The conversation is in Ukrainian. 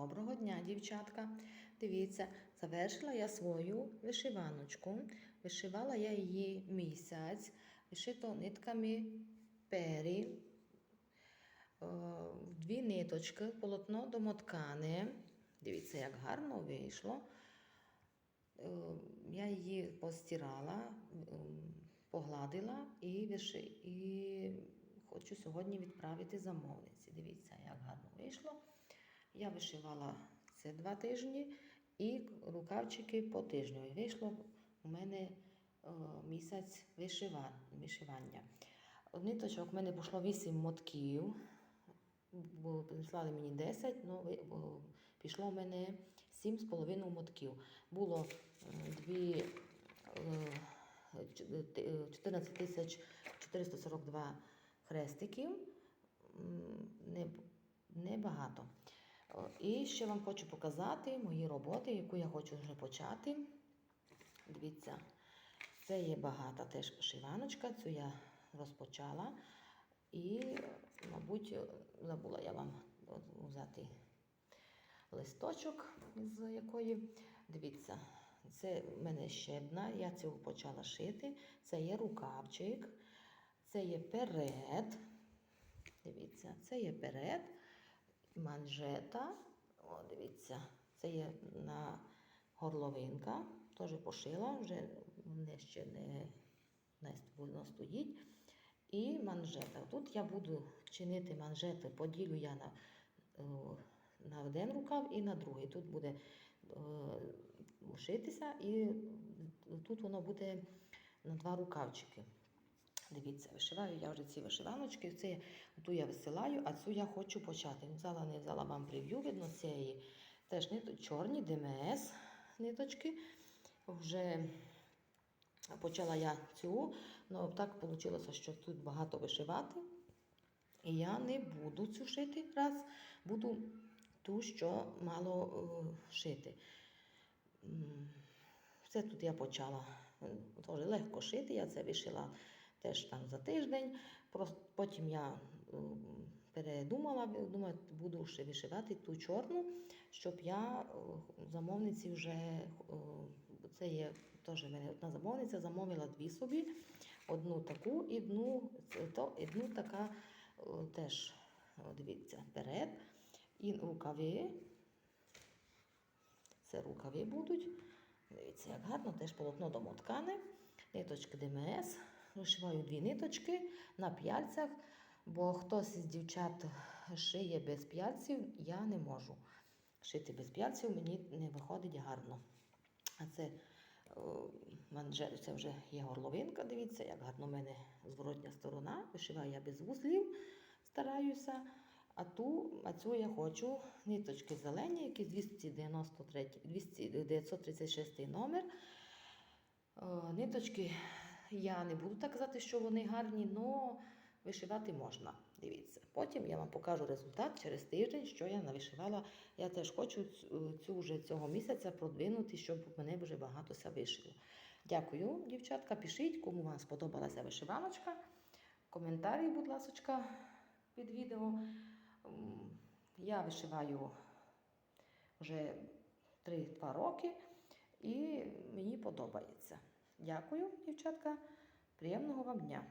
Доброго дня, дівчатка. Дивіться, завершила я свою вишиваночку. Вишивала я її місяць, вишито нитками пері, е, дві ниточки, полотно домоткане. Дивіться, як гарно вийшло. Е, Я її постирала, ем, погладила і, виши... і хочу сьогодні відправити замовниці. Дивіться, як гарно вийшло. Я вишивала це два тижні і рукавчики по тижню. І вийшло у мене е, місяць вишива... вишивання. Ниточок у мене пішло 8 мотків, бо прислали мені 10, але пішло у мене 7,5 мотків. Було е, дві, е, ч- е, 14 442 хрестиків. Не, небагато. О, І ще вам хочу показати мої роботи, яку я хочу вже почати. Дивіться, це є багата теж вишиваночка, цю я розпочала. І, мабуть, забула я вам взяти листочок, з якої. Дивіться, це в мене ще одна, я цю почала шити. Це є рукавчик, це є перед. Дивіться, це є перед, манжета. О, дивіться, це є на горловинка. Теж пошила, вже не ще не, не стоїть. І манжета. Тут я буду чинити манжети, поділю я на, на один рукав і на другий. Тут буде шитися, і тут воно буде на два рукавчики. Дивіться, вишиваю я вже ці вишиваночки. Це ту я висилаю, а цю я хочу почати. Взяла, не взяла вам прев'ю, видно, цієї теж нит... чорні ДМС ниточки. Вже почала я цю, але так вийшло, що тут багато вишивати. І я не буду цю шити раз, буду ту, що мало е, шити. Це тут я почала е, теж легко шити, я це вишила теж там за тиждень. Просто потім я передумала, думаю, буду ще вишивати ту чорну, щоб я е, замовниці вже е, це є теж в мене одна замовниця, замовила дві собі, одну таку і одну, то, одну така е, теж, дивіться, перед. І рукави. Це рукави будуть. Дивіться, як гарно, теж полотно домоткане, ниточки ДМС. Вишиваю дві ниточки на п'яльцях, бо хтось із дівчат шиє без п'яльців, я не можу. Шити без п'яльців мені не виходить гарно. А це о, манжет, це вже є горловинка, дивіться, як гарно в мене зворотня сторона. Вишиваю я без вузлів, стараюся. А ту, а цю я хочу ниточки зелені, які 293, 200, 936 номер. Е, Ниточки я не буду так казати, що вони гарні, але вишивати можна. Дивіться. Потім я вам покажу результат через тиждень, що я навишивала. Я теж хочу цю, цю вже цього місяця продвинути, щоб мене вже багато ся вишило. Дякую, дівчатка. Пишіть, кому вам сподобалася вишиваночка. Коментарі, будь ласка, під відео. Я вишиваю вже 3-2 роки і мені подобається. Дякую, дівчатка. Приємного вам дня!